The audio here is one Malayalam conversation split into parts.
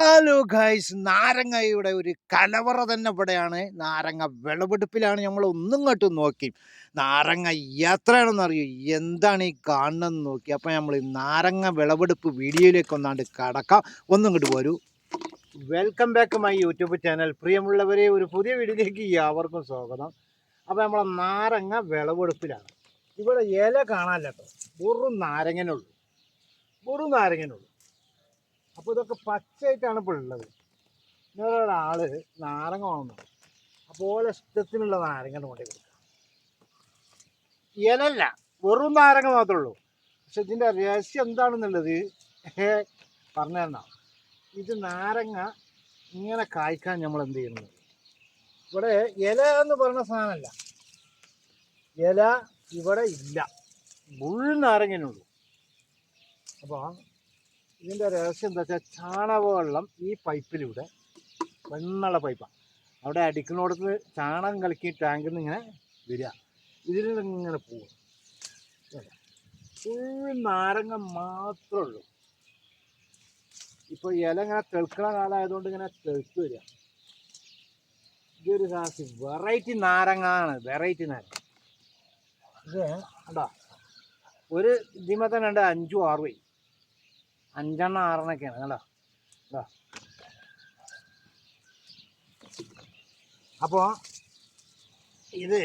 Hello guys. നാരങ്ങയുടെ ഒരു കലവറ തന്നെ ഇവിടെയാണ്. നാരങ്ങ വിളവെടുപ്പിലാണ് നമ്മൾ ഒന്നും ഇങ്ങോട്ട് നോക്കി. നാരങ്ങ എത്രയാണെന്ന് അറിയൂ എന്താണ് ഈ കാണുന്നതെന്ന് നോക്കി. അപ്പം നമ്മൾ ഈ നാരങ്ങ വിളവെടുപ്പ് വീഡിയോയിലേക്ക് ഒന്നാണ്ട് കടക്കാം. ഒന്നും ഇങ്ങോട്ട് പോരൂ. Welcome back my YouTube channel. പ്രിയമുള്ളവരെ ഒരു പുതിയ വീഡിയോയിലേക്ക് അവർക്കും സ്വാഗതം. അപ്പോൾ നമ്മളെ നാരങ്ങ വിളവെടുപ്പിലാണ്. ഇവിടെ ഇല കാണാനില്ല കേട്ടോ. വെറും നാരങ്ങനുള്ളൂ വെറും നാരങ്ങനുള്ളൂ അപ്പോൾ ഇതൊക്കെ പച്ചയായിട്ടാണ് ഇപ്പോൾ ഉള്ളത്. ഇങ്ങനെ ഒരാൾ നാരങ്ങ വാങ്ങുന്നു. അപ്പോൾ ഓലെ ഇഷ്ടത്തിനുള്ള നാരങ്ങ കൊണ്ടേ കൊടുക്കുക ഇലല്ല വെറും നാരങ്ങ മാത്രമേ ഉള്ളൂ. പക്ഷെ ഇതിന്റെ രഹസ്യം എന്താണെന്നുള്ളത് പറഞ്ഞു ഇത് നാരങ്ങ ഇങ്ങനെ കായ്ക്കാൻ നമ്മൾ എന്ത് ചെയ്യുന്നത് ഇവിടെ ഇല എന്ന് പറയുന്ന സാധനമല്ല. ഇല ഇവിടെ ഇല്ല. മുഴുവൻ നാരങ്ങനുള്ളൂ അപ്പോൾ ഇതിന്റെ രഹസ്യം എന്താ വെച്ചാൽ ചാണകവെള്ളം ഈ പൈപ്പിലൂടെ വെണ്ണുള്ള പൈപ്പാണ്. അവിടെ അടിക്കുന്നിടത്ത് ചാണകം കലക്കി ടാങ്കിൽ നിന്ന് ഇങ്ങനെ വരിക. ഇതിൽ ഇങ്ങനെ പോകും ഫുൾ നാരങ്ങ മാത്രമേ ഉള്ളൂ. ഇപ്പോൾ ഇല ഇങ്ങനെ തെളുക്കണ കാലമായതുകൊണ്ട് ഇങ്ങനെ തെളുത്ത് വരിക. ഇതൊരു സാധനം വെറൈറ്റി നാരങ്ങാണ്. വെറൈറ്റി നാരങ്ങ. ഇത് കണ്ടോ. ഒരു ഇതിമ തന്നെ ഉണ്ട് അഞ്ചും ആറും അഞ്ചെണ്ണം ആറെണ്ണൊക്കെയാണ്. കണ്ടോ? കേട്ടോ അപ്പോൾ ഇത്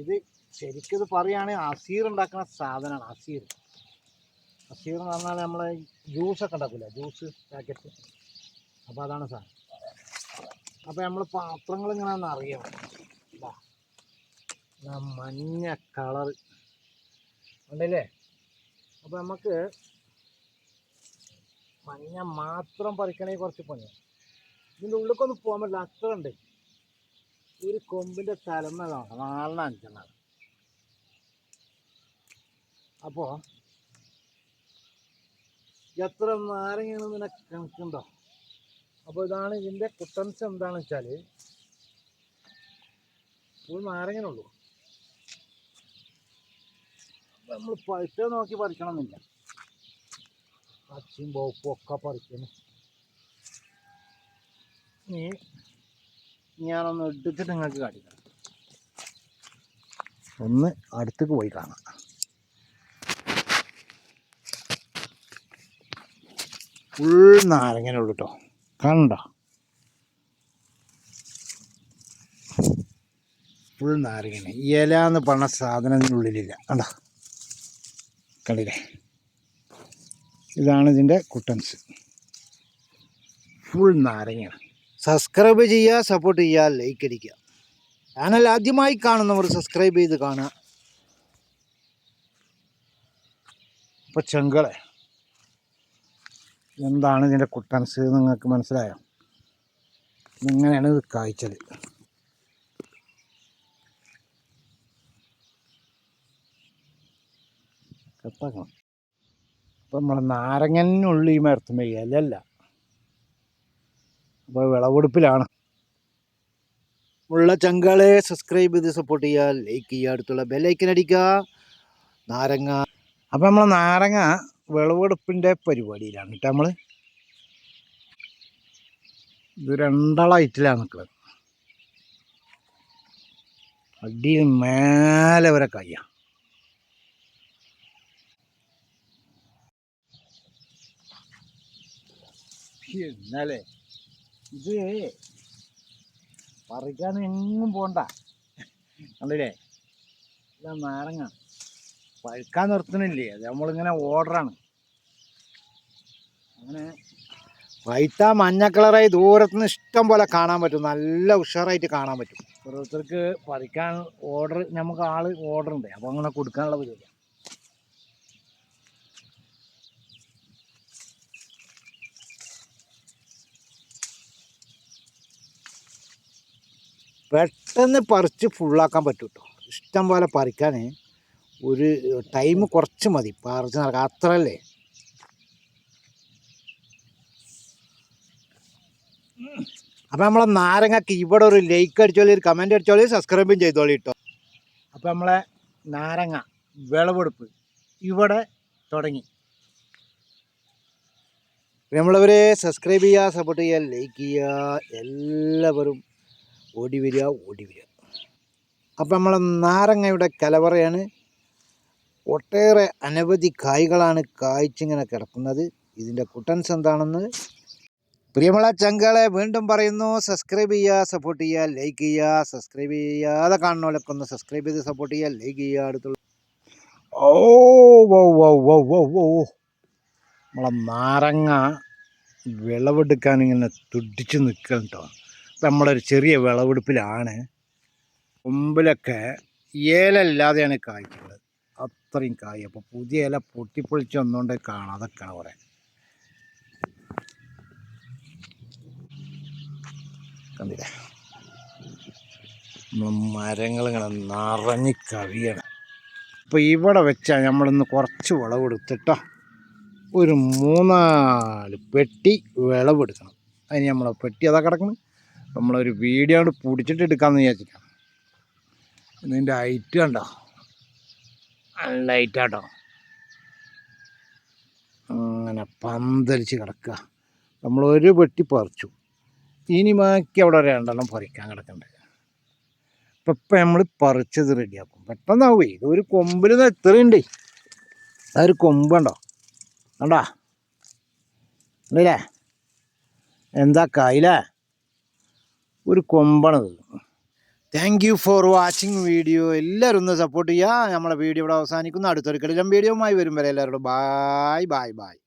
ഇത് ശരിക്കും ഇത് പറയുകയാണെങ്കിൽ അസീർ ഉണ്ടാക്കുന്ന സാധനമാണ് അസീർ. അസീർ എന്ന് പറഞ്ഞാൽ നമ്മൾ ജ്യൂസൊക്കെ ഉണ്ടാക്കില്ല ജ്യൂസ് പാക്കറ്റ് അപ്പോൾ അതാണ് സാധനം. അപ്പോൾ നമ്മൾ പാത്രങ്ങൾ ഇങ്ങനെ അറിയണം. മഞ്ഞ കളർ ഉണ്ടല്ലേ അപ്പോൾ നമുക്ക് മഞ്ഞ മാത്രം പറിക്കണമെങ്കിൽ കുറച്ച് പണിയാണ് ഇതിന്റെ ഉള്ളിലേക്കൊന്നും പോകാൻ പറ്റില്ല അത്ര ഉണ്ട്. ഒരു കൊമ്പിന്റെ തലമേലാണ് നാലെണ്ണം അഞ്ചെണ്ണം അപ്പോൾ എത്ര നാരങ്ങയാണ് നിനക്ക് കണക്കുണ്ടോ അപ്പോൾ ഇതാണ് ഇതിന്റെ കുട്ടൻസ് എന്താണെന്ന് വെച്ചാൽ ഒരു നാരങ്ങനുള്ളൂ നമ്മൾ പഴുത്ത നോക്കി പറിക്കണമെന്നില്ല പച്ചയും പോപ്പും ഒക്കെ പറിക്കണം നീ ഞാനൊന്ന് എടുത്തിട്ട് നിങ്ങൾക്ക് കാണിക്കാം. ഒന്ന് അടുത്തേക്ക് പോയി കാണാം. ഫുൾ നാരങ്ങനെ ഉള്ളു കേട്ടോ കണ്ടോ? ഫുൾ നാരങ്ങനെ. ഇല എന്ന് പറഞ്ഞ സാധനം ഉള്ളിലില്ല കണ്ടോ? കണ്ടില്ലേ ഇതാണ് ഇതിന്റെ കുട്ടൻസ്. ഫുൾ നാരങ്ങയാണ്. സബ്സ്ക്രൈബ് ചെയ്യുക സപ്പോർട്ട് ചെയ്യുക ലൈക്ക് അടിക്കുക. ചാനൽ ആദ്യമായി കാണുന്നവർ സബ്സ്ക്രൈബ് ചെയ്ത് കാണുക. ഇപ്പോൾ ചെങ്കളെ. എന്താണ് ഇതിന്റെ കുട്ടൻസ് നിങ്ങൾക്ക് മനസ്സിലായോ? ഇങ്ങനെയാണ് ഇത് കായ്ച്ചത് കെട്ടാക്കണം അപ്പം നമ്മളെ നാരങ്ങനുള്ളി ഈ മരത്തുമ്പോൾ ഇലല്ല അപ്പോൾ വിളവെടുപ്പിലാണ്. ഉള്ള ചങ്കളെ സബ്സ്ക്രൈബ് ചെയ്ത് സപ്പോർട്ട് ചെയ്യുക ലൈക്ക് ചെയ്യുക അടുത്തുള്ള ബെല്ലൈക്കൻ അടിക്കുക. നാരങ്ങ. അപ്പം നമ്മളെ നാരങ്ങ വിളവെടുപ്പിന്റെ പരിപാടിയിലാണ് കേട്ടോ നമ്മൾ ഇത് രണ്ടാളായിട്ടിലാണ് നിൽക്കുന്നത് അടി മേലെ വരെ കയ്യ. എന്നാലേ ഇത് പറിക്കാൻ എങ്ങും പോണ്ട. കണ്ടില്ലേ? ഇതാ നാരങ്ങ. പഴുക്കാൻ നിർത്തണില്ലേ അത് നമ്മളിങ്ങനെ ഓർഡറാണ്. അങ്ങനെ വൈത്ത മഞ്ഞ കളറായി ദൂരത്തുനിന്ന് ഇഷ്ടം പോലെ കാണാൻ പറ്റും. നല്ല ഉഷാറായിട്ട് കാണാൻ പറ്റും. ഓരോരുത്തർക്ക് പറിക്കാൻ ഓർഡർ നമുക്ക് ആൾ ഓർഡർ ഉണ്ട്. അപ്പോൾ അങ്ങനെ കൊടുക്കാനുള്ള പരിപാടി പെട്ടെന്ന് പറിച്ച് ഫുള്ളാക്കാൻ പറ്റും കേട്ടോ ഇഷ്ടം പോലെ പറിക്കാൻ ഒരു ടൈം കുറച്ച് മതി. പറിച്ച് നടക്കാം അത്രല്ലേ? അപ്പം നമ്മളെ നാരങ്ങക്ക് ഇവിടെ ഒരു ലൈക്ക് അടിച്ചോളി ഒരു കമന്റ് അടിച്ചോളി സബ്സ്ക്രൈബും ചെയ്തോളി കേട്ടോ അപ്പം നമ്മളെ നാരങ്ങ വിളവെടുപ്പ് ഇവിടെ തുടങ്ങി. നമ്മളവരെ സബ്സ്ക്രൈബ് ചെയ്യുക സപ്പോർട്ട് ചെയ്യുക ലൈക്ക് ചെയ്യുക എല്ലാവരും ഓടി വരിക ഓടി വരിക. അപ്പം നമ്മളെ നാരങ്ങയുടെ കലവറയാണ്. ഒട്ടേറെ അനവധി കായ്കളാണ് കായ്ച്ചിങ്ങനെ കിടക്കുന്നത്. ഇതിന്റെ കുട്ടൻസ് എന്താണെന്ന് പ്രിയമുള്ള ചങ്കളെ വീണ്ടും പറയുന്നു. സബ്സ്ക്രൈബ് ചെയ്യുക സപ്പോർട്ട് ചെയ്യുക ലൈക്ക് ചെയ്യുക. സബ്സ്ക്രൈബ് ചെയ്യാതെ കാണുന്നവരൊക്കെ ഒന്ന് സബ്സ്ക്രൈബ് ചെയ്ത് സപ്പോർട്ട് ചെയ്യുക ലൈക്ക് ചെയ്യുക. അടുത്തുള്ള ഓ wow wow wow wow wow. നമ്മളെ നാരങ്ങ വിളവെടുക്കാൻ ഇങ്ങനെ തുടിച്ച് നിൽക്കണം കേട്ടോ നമ്മളൊരു ചെറിയ വിളവെടുപ്പിലാണ് മുമ്പിലൊക്കെ ഏലല്ലാതെയാണ് കായ്ക്കുന്നത്. അത്രയും കായ്. അപ്പോൾ പുതിയ ഇല പൊട്ടിപ്പൊളിച്ച് വന്നുകൊണ്ട് കാണാതെ കുറേ കണ്ടില്ലേ? മരങ്ങളിങ്ങനെ നിറഞ്ഞ് കവിയണം. അപ്പോൾ ഇവിടെ വെച്ചാൽ നമ്മളിന്ന് കുറച്ച് വിളവെടുത്തിട്ടോ ഒരു മൂന്നാൽ പെട്ടി വിളവെടുക്കണം. അതിന് നമ്മളെ പെട്ടി അതാ കിടക്കണം? നമ്മളൊരു വീഡിയോ കൊണ്ട് പിടിച്ചിട്ട് എടുക്കാമെന്ന് വിചാരിച്ചിട്ടാണ് ഇതിന്റെ ഹൈറ്റ് കണ്ടോ? നല്ല ഹൈറ്റാട്ടോ അങ്ങനെ പന്തലിച്ച് കിടക്കുക. നമ്മളൊരു വെട്ടി പറിച്ചു. ഇനി ബാക്കി അവിടെ രണ്ടെണ്ണം പറിക്കാൻ കിടക്കണ്ടേ. അപ്പം ഇപ്പം നമ്മൾ പറിച്ചത് റെഡിയാക്കും പെട്ടെന്നാവേ ഇത് ഒരു കൊമ്പിൽ നിന്ന് എത്രയുണ്ട്? അതൊരു കൊമ്പുണ്ടോ കണ്ടാ? ഉണ്ടല്ലേ എന്താ കായില്ലേ ഒരു കൊമ്പാണത് thank you for watching video എല്ലാവരും ഒന്ന് സപ്പോർട്ട് ചെയ്യുക നമ്മളെ വീഡിയോ ഇവിടെ അവസാനിക്കുന്നു. അടുത്തൊരു വീഡിയോ വീഡിയോയുമായി വരും വരെ എല്ലാവരോടും. Bye bye bye